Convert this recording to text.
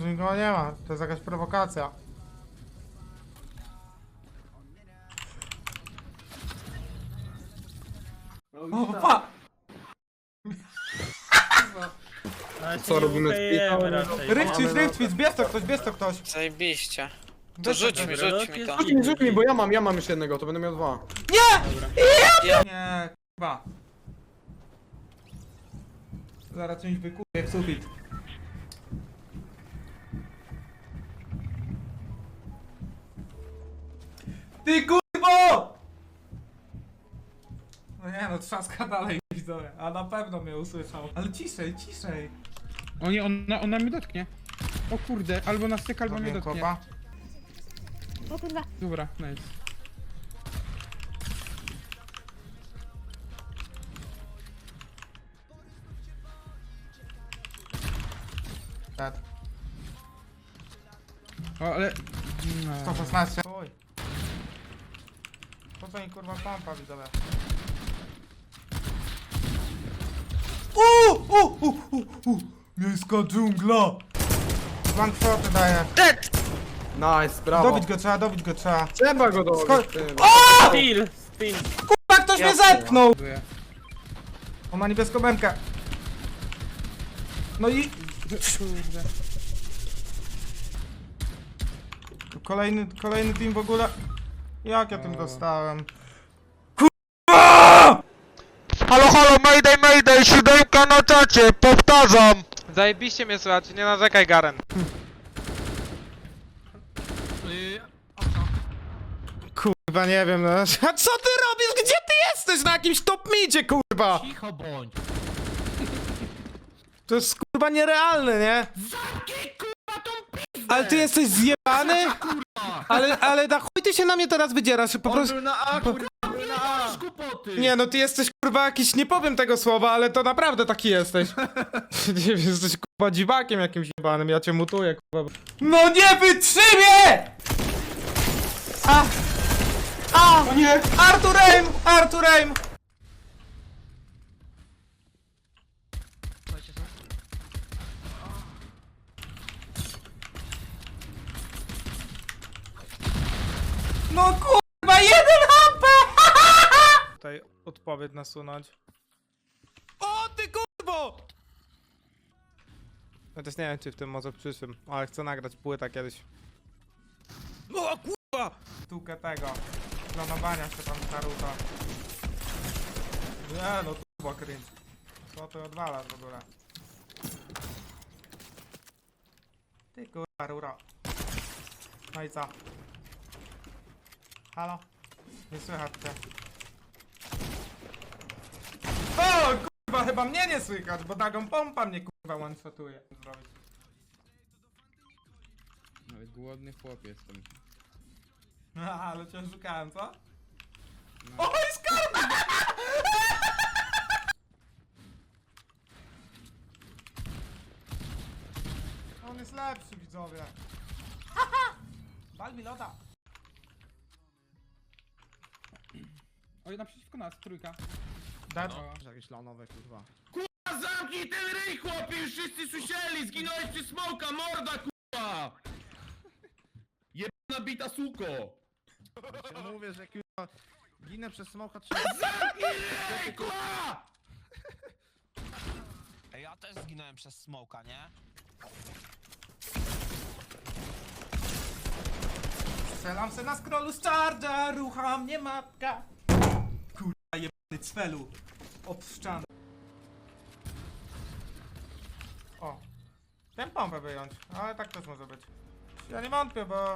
że nikogo nie ma. To jest jakaś prowokacja. O, pa! Ale Co się robimy z Pitą? raczej. Rychtwit, bierz to ktoś, bierz to ktoś. Zajebiście. To Bierz rzuć mi, rzuć no, mi to. Rzuć mi, rzuć mi, bo ja mam, ja mam już jednego, to będę miał dwa. Nie, kurwa. Zaraz czymś wykuję w sufit. Ty kurwo! No nie no, trzaska dalej widzowie, a na pewno mnie usłyszał. Ale ciszej, ciszej. O nie, ona, ona mnie dotknie. O kurde, albo na styk, albo mnie Robię dotknie. kopa. O kurwa. Dobra, nice. Dead. O, ale... No. 116. Mi kurwa pompa widzowie? Uuu, uuu, uuu, uuu. Miejska dżungla! One daje. Nice, brawo. Dobić go trzeba, dobić go trzeba. Trzeba go dobić. Sko- ty. Steel, steel. Kurwa, ktoś mnie zepchnął! On ma niebieską bękę. No i Kurde. kolejny, kolejny team w ogóle. Jak ja tym dostałem? Halo, halo, mayday, mayday, siódemka na czacie, powtarzam! Zajebiście mnie słychać, nie narzekaj Garen. Kurwa, nie wiem, no. A co ty robisz? Gdzie ty jesteś? Na jakimś top midzie, kurwa! Cicho bądź! To jest kurwa nierealne, nie? Ale ty jesteś zjebany? Ale, ale na chuj ty się na mnie teraz wydzierasz? Po prostu... na A, kurwa, był na A. Głupoty! Nie no, ty jesteś kurwa jakiś, nie powiem tego słowa, ale to naprawdę taki jesteś. nie wiem, jesteś kurwa dziwakiem jakimś jebanym, ja cię mutuję kurwa. No nie wytrzymię! A! A! O nie! Artur Aim! Artur Aim! No kurwa, jeden HP! Tutaj odpowiedź nasunąć. O ty kurwo! Też nie wiem czy w tym może w przyszłym, ale chcę nagrać płytę kiedyś. O kurwa! Sztukę tego. Klonowania się tam Naruto. Nie no kurwa cringe. Co ty odwalasz w ogóle? Ty kurwa ruro. No i co? Halo? Nie słychać cię. O kurwa, chyba mnie nie słychać, bo taką pompa mnie kurwa one-shotuje. Zrobić. Ale głodny chłop jestem. No, ale cię szukałem, co? No. Oj, skarb! On jest lepszy, widzowie. Bal mi loda. Oj, naprzeciwko nas, trójka. Dead. Jakieś lanowe, kurwa. Zamknij ten ryj, chłopie! Już wszyscy słyszeli! Zginąłeś przy smoka, morda, kurwa! Jebana bita suko! Ja mówię, że kurwa, ginę przez smoka trzeba... Zamknij ryj, kurwa! Ej, Ja też zginąłem przez smoka, nie? Strzelam se na scrollu z charger, rucha mnie matka. Cwelu. Od ściany. O. Ten pompę wyjąć, ale tak też może być. Ja nie wątpię, bo...